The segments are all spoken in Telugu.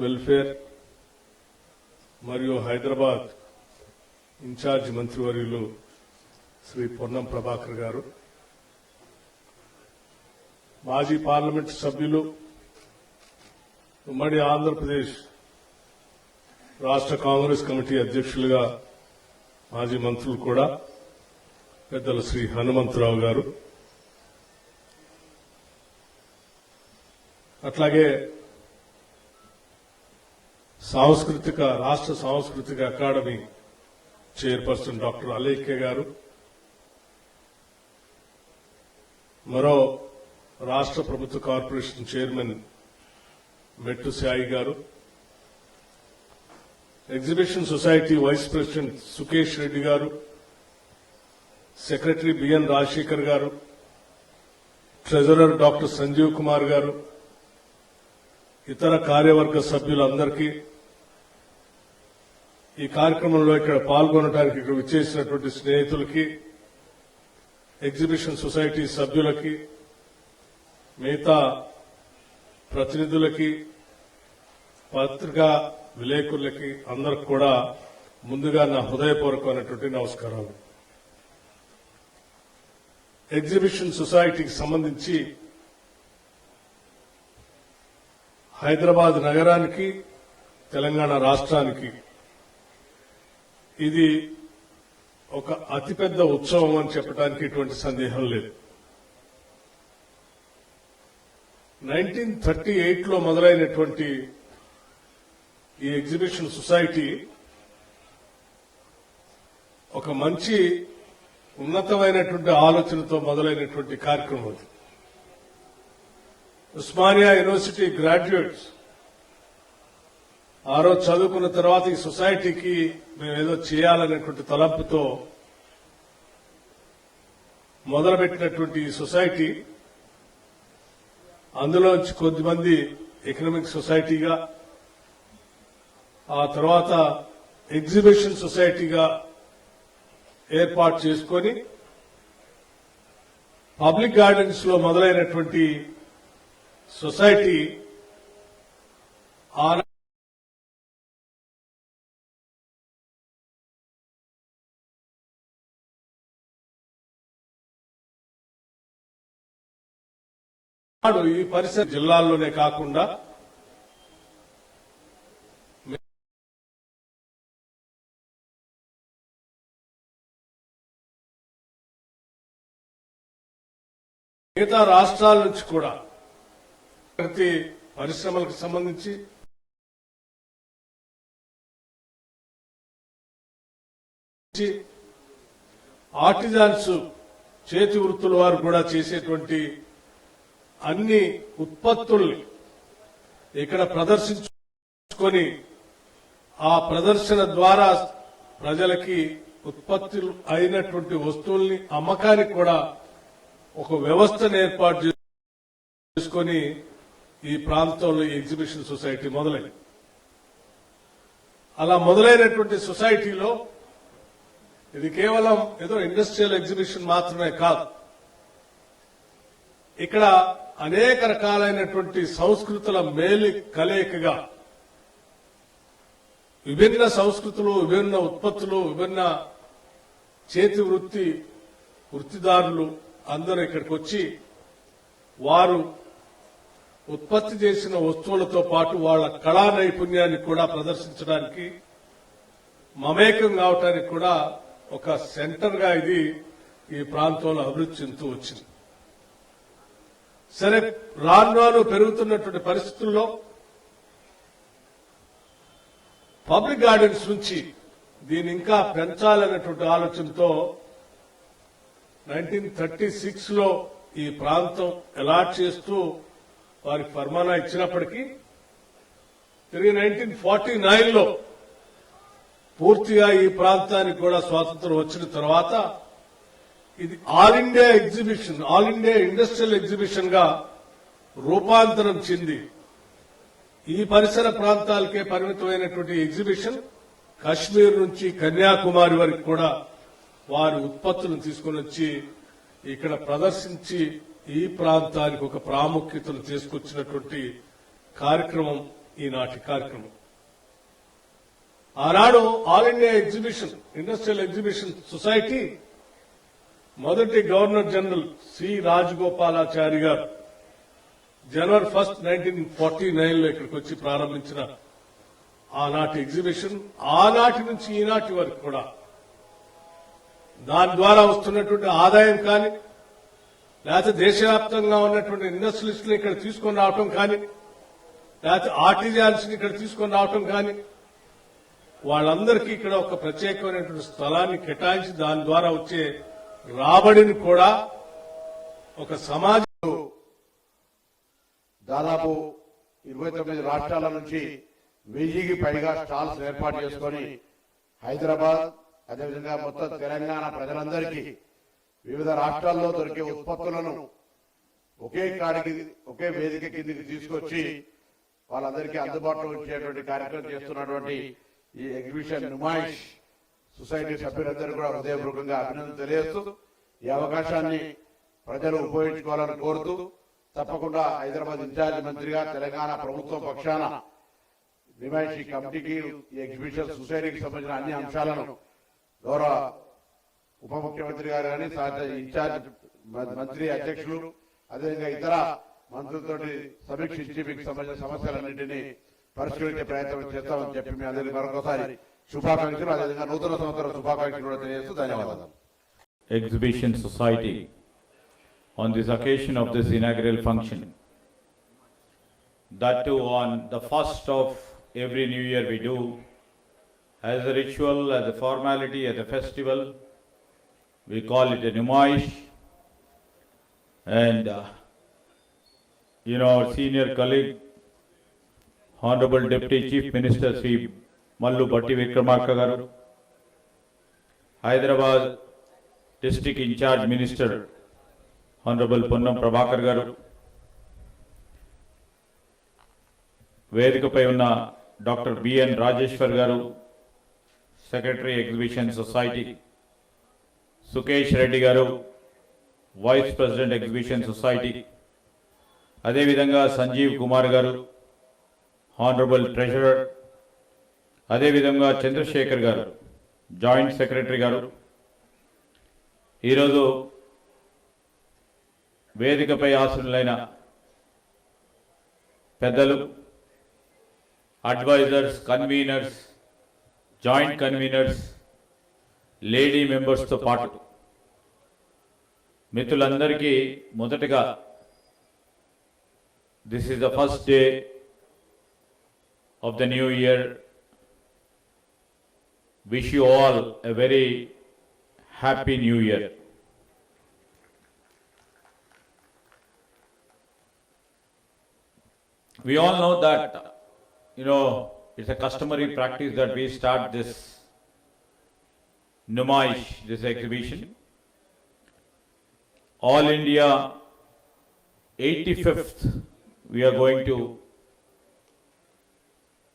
వెల్ఫేర్ మరియు హైదరాబాద్ ఇన్ఛార్జ్ మంత్రివర్యులు శ్రీ పొన్నం ప్రభాకర్ గారు మాజీ పార్లమెంట్ సభ్యులు ఉమ్మడి ఆంధ్రప్రదేశ్ రాష్ట్ర కాంగ్రెస్ కమిటీ అధ్యక్షులుగా మాజీ మంత్రులు కూడా పెద్దలు శ్రీ హనుమంతరావు గారు. అట్లాగే సాంస్కృతిక రాష్ట్ర సాంస్కృతిక అకాడమీ చైర్పర్సన్ డాక్టర్ అలేఖ్య గారు. మరో రాష్ట్ర ప్రభుత్వ corporation chairman Mettu Sai garu. Exhibition society vice president Sukesh Reddy garu. Secretary B N Rajasekhar గారు. ట్రెజరర్ డాక్టర్ సంజీవ్ కుమార్ గారు. ఇతర కార్యవర్గ సభ్యులందరికీ ఈ కార్యక్రమంలో ఇక్కడ పాల్గొనడానికి ఇక్కడ విచ్చేసినటువంటి స్నేహితులకి ఎగ్జిబిషన్ సొసైటీ సభ్యులకి మిగతా ప్రతినిధులకి పత్రికా విలేకరులకి అందరికి కూడా ముందుగా నా హృదయపూర్వకమైనటువంటి నమస్కారాలు. ఎగ్జిబిషన్ సొసైటీకి సంబంధించి హైదరాబాద్ నగరానికి తెలంగాణ రాష్ట్రానికి ఇది ఒక అతిపెద్ద ఉత్సవం అని చెప్పడానికి ఎటువంటి సందేహం లేదు. నైన్టీన్ థర్టీ ఎయిట్లో మొదలైనటువంటి ఈ ఎగ్జిబిషన్ సొసైటీ ఒక మంచి ఉన్నతమైనటువంటి ఆలోచనతో మొదలైనటువంటి కార్యక్రమం అది. ఉస్మానియా యూనివర్సిటీ గ్రాడ్యుయేట్స్ ఆ రోజు చదువుకున్న తర్వాత ఈ సొసైటీకి మేము ఏదో చేయాలనేటువంటి తలంపుతో మొదలుపెట్టినటువంటి ఈ సొసైటీ అందులోంచి కొద్దిమంది ఎకనామిక్ సొసైటీగా ఆ తర్వాత ఎగ్జిబిషన్ సొసైటీగా ఏర్పాటు చేసుకొని పబ్లిక్ గార్డెన్స్లో మొదలైనటువంటి సొసైటీ నాడు ఈ పరిసర జిల్లాల్లోనే కాకుండా మిగతా రాష్ట్రాల నుంచి కూడా ప్రతి పరిశ్రమలకు సంబంధించి ఆర్టిజాన్స్ చేతి వృత్తుల వారు కూడా చేసేటువంటి అన్ని ఉత్పత్తుల్ని ఇక్కడ ప్రదర్శించుకొని ఆ ప్రదర్శన ద్వారా ప్రజలకి ఉత్పత్తులు అయినటువంటి వస్తువుల్ని అమ్మకానికి కూడా ఒక వ్యవస్థను ఏర్పాటు చేసుకొని ఈ ప్రాంతంలో ఈ ఎగ్జిబిషన్ సొసైటీ మొదలైంది. అలా మొదలైనటువంటి సొసైటీలో ఇది కేవలం ఏదో ఇండస్ట్రియల్ ఎగ్జిబిషన్ మాత్రమే కాదు. ఇక్కడ అనేక రకాలైనటువంటి సంస్కృతుల మేలి కలయికగా విభిన్న సంస్కృతులు విభిన్న ఉత్పత్తులు విభిన్న చేతి వృత్తి వృత్తిదారులు అందరూ ఇక్కడికి వచ్చి వారు ఉత్పత్తి చేసిన వస్తువులతో పాటు వాళ్ళ కళా నైపుణ్యాన్ని కూడా ప్రదర్శించడానికి మమేకం కావటానికి కూడా ఒక సెంటర్గా ఇది ఈ ప్రాంతంలో అభివృద్ధి చెందుతూ వచ్చింది. సరే రాను రాను పెరుగుతున్నటువంటి పరిస్థితుల్లో పబ్లిక్ గార్డెన్స్ నుంచి దీన్ని ఇంకా పెంచాలనేటువంటి ఆలోచనతో నైన్టీన్ థర్టీ సిక్స్లో ఈ ప్రాంతం అలాట్ చేస్తూ వారికి ఫర్మానా ఇచ్చినప్పటికీ తిరిగి నైన్టీన్ ఫార్టీ నైన్లో పూర్తిగా ఈ ప్రాంతానికి కూడా స్వాతంత్రం వచ్చిన తర్వాత ఇది All India exhibition All India industrial ఎగ్జిబిషన్గా రూపాంతరం చెంది ఈ పరిసర ప్రాంతాలకే పరిమితమైనటువంటి ఎగ్జిబిషన్ కాశ్మీర్ నుంచి కన్యాకుమారి వరకు కూడా వారి ఉత్పత్తులను తీసుకుని వచ్చి ఇక్కడ ప్రదర్శించి ఈ ప్రాంతానికి ఒక ప్రాముఖ్యతను తీసుకొచ్చినటువంటి కార్యక్రమం ఈనాటి కార్యక్రమం. ఆనాడు All India exhibition industrial exhibition society మొదటి governor general C Rajagopalachari garu జనవరి ఫస్ట్ నైన్టీన్ ఫార్టీ నైన్లో ఇక్కడికి వచ్చి ప్రారంభించిన ఆనాటి ఎగ్జిబిషన్ ఆనాటి నుంచి ఈనాటి వరకు కూడా. దాని ద్వారా వస్తున్నటువంటి ఆదాయం కానీ లేకపోతే దేశవ్యాప్తంగా ఉన్నటువంటి ఇండస్ట్రియలిస్టులు ఇక్కడ తీసుకొని రావటం కానీ లేకపోతే ఆర్టిజాన్స్ ఇక్కడ తీసుకొని రావటం కానీ వాళ్ళందరికీ ఇక్కడ ఒక ప్రత్యేకమైనటువంటి స్థలాన్ని కేటాయించి దాని ద్వారా వచ్చే రాబడిని కూడా ఒక సమాజంలో దాదాపు ఇరవై తొమ్మిది రాష్ట్రాల నుంచి వెయ్యికి పైగా స్టాల్స్ ఏర్పాటు చేసుకొని హైదరాబాద్ అదేవిధంగా మొత్తం తెలంగాణ ప్రజలందరికీ వివిధ రాష్ట్రాల్లో దొరికే ఉత్పత్తులను ఒకే కాడికి ఒకే వేదిక కిందికి తీసుకొచ్చి వాళ్ళందరికీ అందుబాటులో ఉంచేటువంటి కార్యక్రమం చేస్తున్నటువంటి ఈ ఎగ్జిబిషన్ నుమాయిష్. సొసైటీ సభ్యులందరూ కూడా హృదయపూర్వకంగా అభినందన తెలియజేస్తూ ఈ అవకాశాన్ని ప్రజలు ఉపయోగించుకోవాలని కోరుతూ తప్పకుండా హైదరాబాద్ ఇన్ఛార్జ్ మంత్రిగా తెలంగాణ ప్రభుత్వ పక్షాన నిమాయిషీ కమిటీకి ఈ ఎగ్జిబిషన్ సొసైటీకి సంబంధించిన అన్ని అంశాలను గౌరవ ఉప ముఖ్యమంత్రి గారు కానీ ఇన్ఛార్జ్ మంత్రి అధ్యక్షులు అదేవిధంగా ఇతర మంత్రులతో సమీక్షించి మీకు సంబంధించిన సమస్యలన్నింటినీ పరిశీలించే ప్రయత్నం చేస్తామని చెప్పి మీ అందరికీ మరొకసారి శుభాకాంక్షలు అదేవిధంగా నూతన సంవత్సర శుభాకాంక్షలు కూడా తెలియజేస్తూ ధన్యవాదాలు Exhibition Society on this occasion of this inaugural function. That too on the first of every new year we do, as a ritual, as a formality, as a festival. We call it a Numaish. And, uh, you know, our senior colleague, Honorable Deputy Chief Minister Sri Mallu Bhatti Vikramarka garu. Hyderabad District incharge minister Minister Ponnam Prabhakar garu. వేదికపై ఉన్న doctor B N Rajeshwar garu. Secretary exhibition society Sukesh Reddy garu. Vice president exhibition society. అదేవిధంగా సంజీవ్ కుమార్ గారు. హానరబుల్ ట్రెజరర్ అదేవిధంగా చంద్రశేఖర్ గారు జాయింట్ సెక్రటరీ గారు. ఈరోజు వేదికపై ఆసనులైన పెద్దలు advisers conveners joint conveners lady మెంబర్స్తో పాటు మిత్రులందరికీ మొదటగా this is the first day of the new year wish you all a very happy new year. We all know that, you know, it's a customary practice that we start this Numaish, this exhibition. All India 85th, we are going to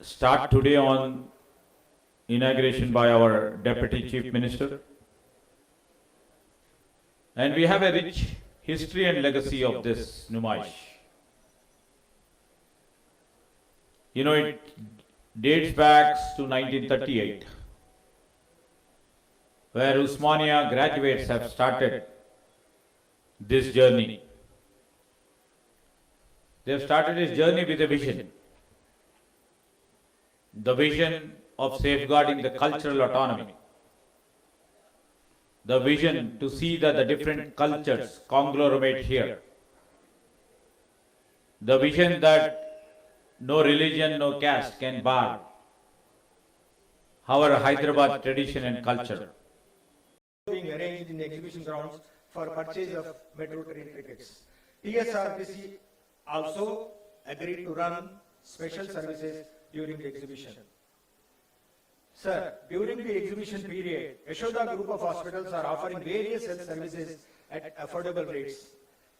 start today on inauguration by our Deputy Chief Minister. And we have a rich history and legacy of this Numaish. You know, it dates back to 1938, where Usmania graduates have started this journey. They have started this journey with a vision. The vision of safeguarding the cultural autonomy. The vision to see that the different cultures conglomerate here. The vision that no religion, no caste can bar our Hyderabad tradition and culture. being arranged in exhibition grounds for purchase of metro train tickets. TSRTC also agreed to run special services during the exhibition. Sir, during the exhibition period, Yashoda Group of Hospitals are offering various health services at affordable rates.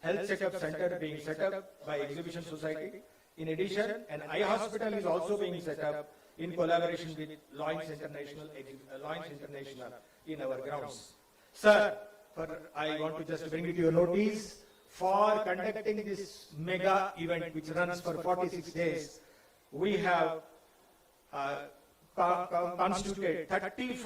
Health Setup Center being set up by Exhibition Society. In addition, an eye hospital is also being set up in collaboration with Lawrence International, uh, International in our grounds. Sir, for, I want to just bring it to your notice, for conducting this mega event which runs for forty-six days, we have uh, constituted 34